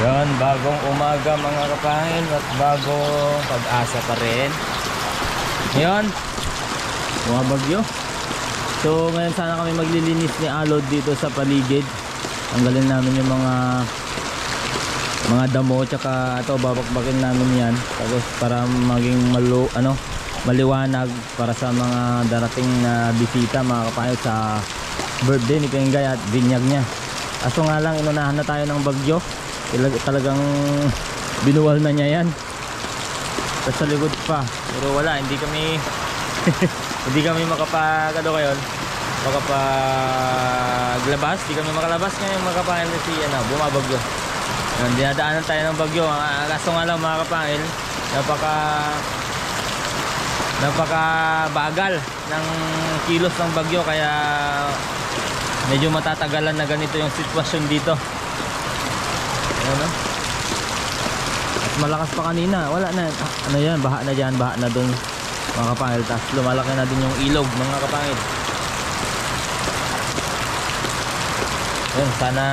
Yan, bagong umaga mga kapangin at bagong pag-asa pa rin. Mga bagyo. So ngayon sana kami maglilinis ni Alod dito sa paligid. Tanggalin namin yung mga mga damo tsaka ito babakbakin namin yan tapos para maging malu ano maliwanag para sa mga darating na bisita mga kapayot sa birthday ni Pengay at binyag niya aso nga lang inunahan na tayo ng bagyo Talag- talagang binuwal na niya yan. Tapos sa likod pa. Pero wala hindi kami hindi kami makapag ano kayo makapaglabas. Hindi kami makalabas ngayon makapangil kasi ano bumabagyo. Yan, dinadaanan tayo ng bagyo. Kaso nga lang mga kapangil napaka napaka bagal ng kilos ng bagyo. Kaya medyo matatagalan na ganito yung sitwasyon dito ano at malakas pa kanina. Wala na. Ano yan? Baha na dyan. Baha na dun. Mga kapangil. Tapos lumalaki na din yung ilog mga kapangil. Yun sana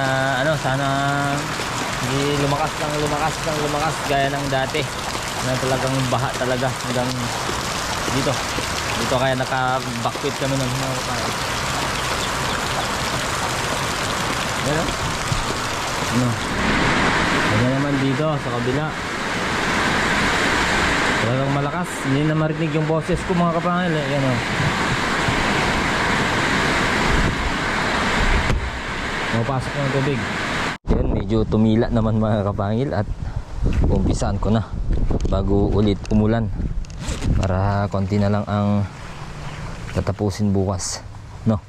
ano sana hindi lumakas lang lumakas lang lumakas gaya ng dati. Na talagang baha talaga hanggang dito. Dito kaya naka backpit kami ng mga kapangil. Yan o ano dito sa kabila talagang malakas hindi na marinig yung boses ko mga kapangil eh. yan o Mapasok ng tubig. Yan, medyo tumila naman mga kapangil at umpisaan ko na bago ulit umulan para konti na lang ang tatapusin bukas. No?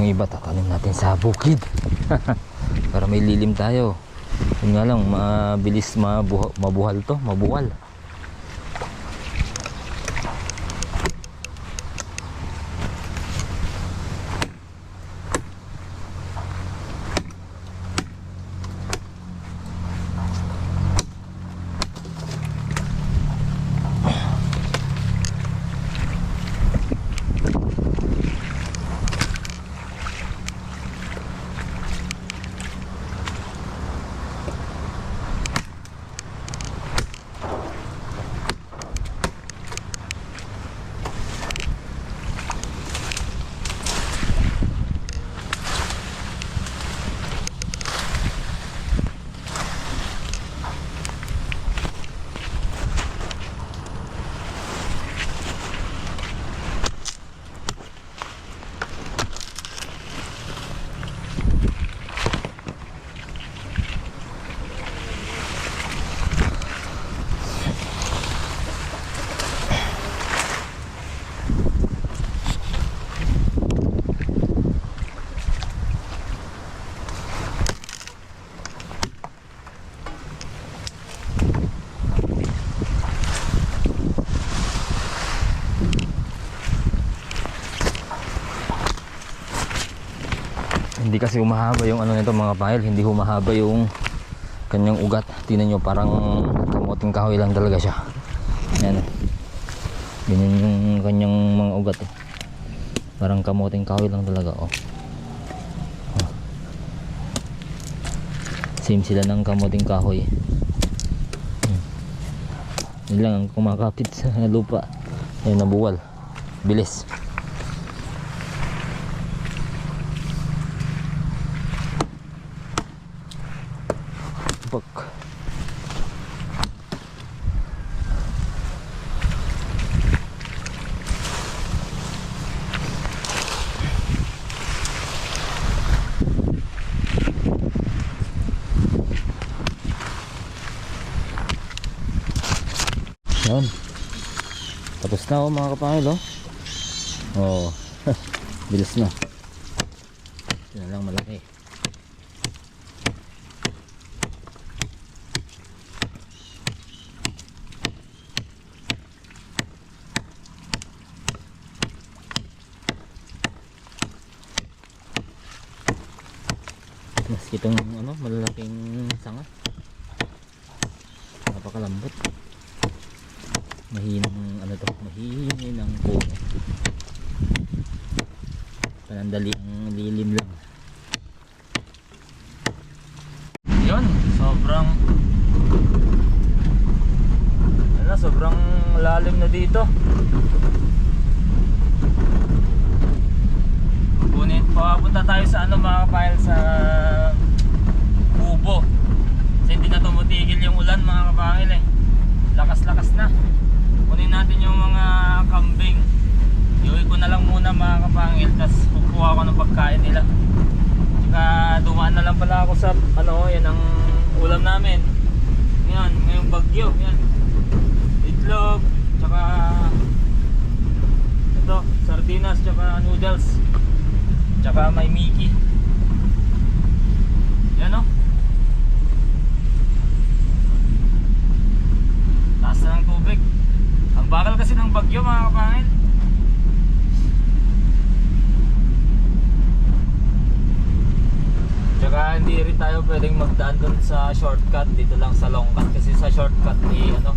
Yung iba tatanim natin sa bukid. Para may lilim tayo. Yun nga lang, mabilis mabuha, mabuhal to, mabuwal. Hindi kasi humahaba yung ano nito mga pahil, hindi humahaba yung kanyang ugat. Tingnan nyo parang kamuting kahoy lang talaga siya. Yan. Ganyan yung kanyang mga ugat. Eh. Parang kamuting kahoy lang talaga. Oh. Oh. Same sila ng kamuting kahoy. Hmm. Yun lang ang kumakapit sa lupa. Ayun nabuwal. Bilis. Bak. Yun. Tapos na oh mga kapangil oh. Oh. Bilis na. Ito na lang malaki. Mas itong ano, malalaking sanga. Napakalambot. Mahinang ano to, mahinang puno. Panandali ang lilim lang. Yun, sobrang ano, sobrang lalim na dito. Kunin, papunta tayo sa ano mga kapahil sa kubo. Kasi hindi na tumutigil yung ulan mga kapahil eh. Lakas-lakas na. Kunin natin yung mga kambing. Iuwi ko na lang muna mga kapangil tapos kukuha ko ng pagkain nila. Tsaka dumaan na lang pala ako sa ano, yan ang ulam namin. Yan, ngayong bagyo, yan. Itlog, tsaka ito, sardinas, tsaka noodles. Tsaka may Mickey. Yan o. Taas na ng tubig. Ang bakal kasi ng bagyo mga kapangil. Tsaka hindi rin tayo pwedeng magdaan dun sa shortcut dito lang sa long cut kasi sa shortcut eh ano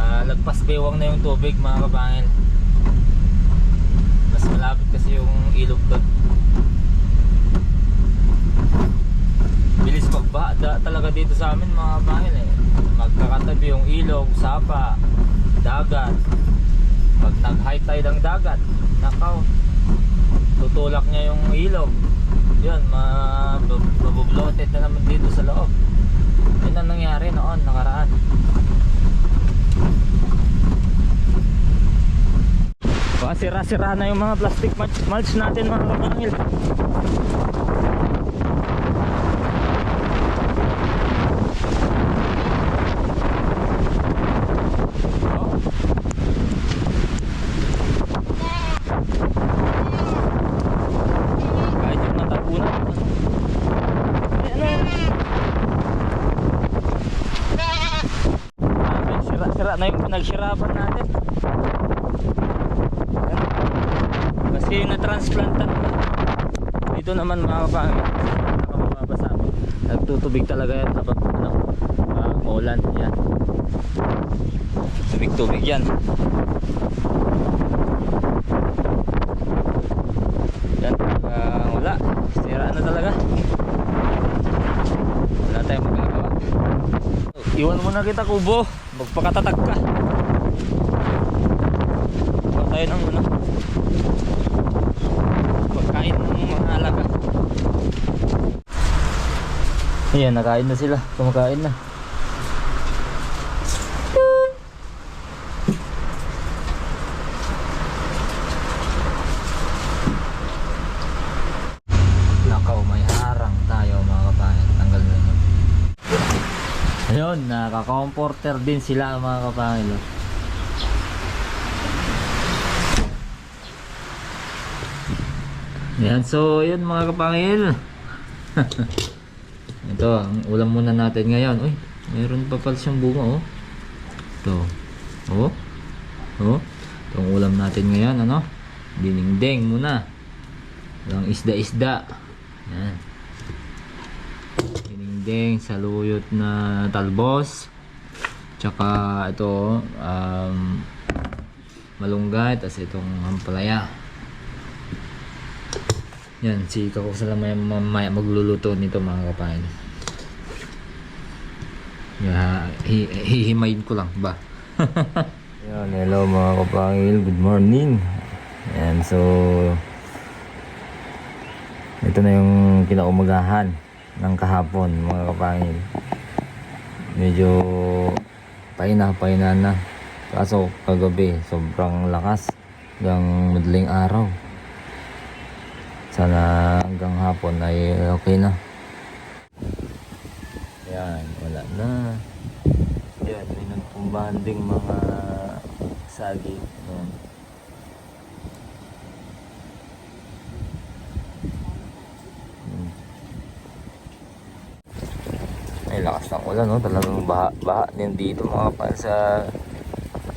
ah, lagpas bewang na yung tubig mga kapangil. Mas malapit kasi yung ilog doon. Bilis pagba da, talaga dito sa amin mga kapangil eh. Magkakatabi yung ilog, sapa, dagat. Pag nag-high tide ang dagat, nakaw, tutulak niya yung ilog. Yun, ma mabubloated na naman dito sa loob. Yun ang nangyari noon, nakaraan. Sira-sira na yung mga plastic mulch natin mga kapangil. Kahit yung natapunan. Ay, ano? Ah, may Sira-sira na yung pinagsirapan natin. Kasi na-transplantan na. Dito naman mga kapangin. Nakamababasa ako. Nagtutubig talaga yan kapag ano, uh, maulan. Yan. Tubig-tubig yan. Yan. ah, wala. Sira na talaga. Wala tayong magagawa. Iwan mo na kita kubo. Magpakatatag ka. Huwag tayo ng ano. Pagkain ng mga alaga. Ayan, nakain na sila. Kumakain na. Nakaw, may harang tayo mga kapahin. Tanggal na yun. Ayun, nakaka-comforter din sila mga kapahin. oh. Yan, so yun mga kapangil. Ito, ang ulam muna natin ngayon. Uy, meron pa pala siyang bunga oh. Ito. Oh. Oh. Ito ang ulam natin ngayon, ano? Dinengdeng muna. Walang isda-isda. Yan. Dinengdeng, saluyot na talbos. Tsaka ito, um, malunggay, tas itong ampalaya. Yan, si Kako sa lamay mamaya magluluto nito mga kapain. Yeah, hi hihimayin ko lang ba? Yan, hello mga kapangil, good morning. Yan, so ito na yung kinaumagahan ng kahapon mga kapangil. Medyo paina-paina na. Kaso kagabi, sobrang lakas hanggang madaling araw sana hanggang hapon ay okay na yan wala na yan may nagpo tumbahan ding mga saging. Hmm. Ay, ulan, no? Talagang baha, baha din dito mga kapal sa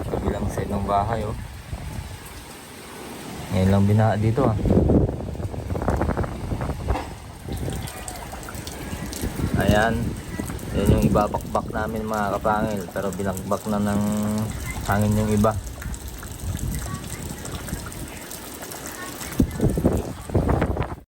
kabilang side ng bahay, oh. Ngayon lang binaha dito, ah. Ayan. Yan yung ibabakbak namin mga kapangil. Pero binagbak na ng hangin yung iba.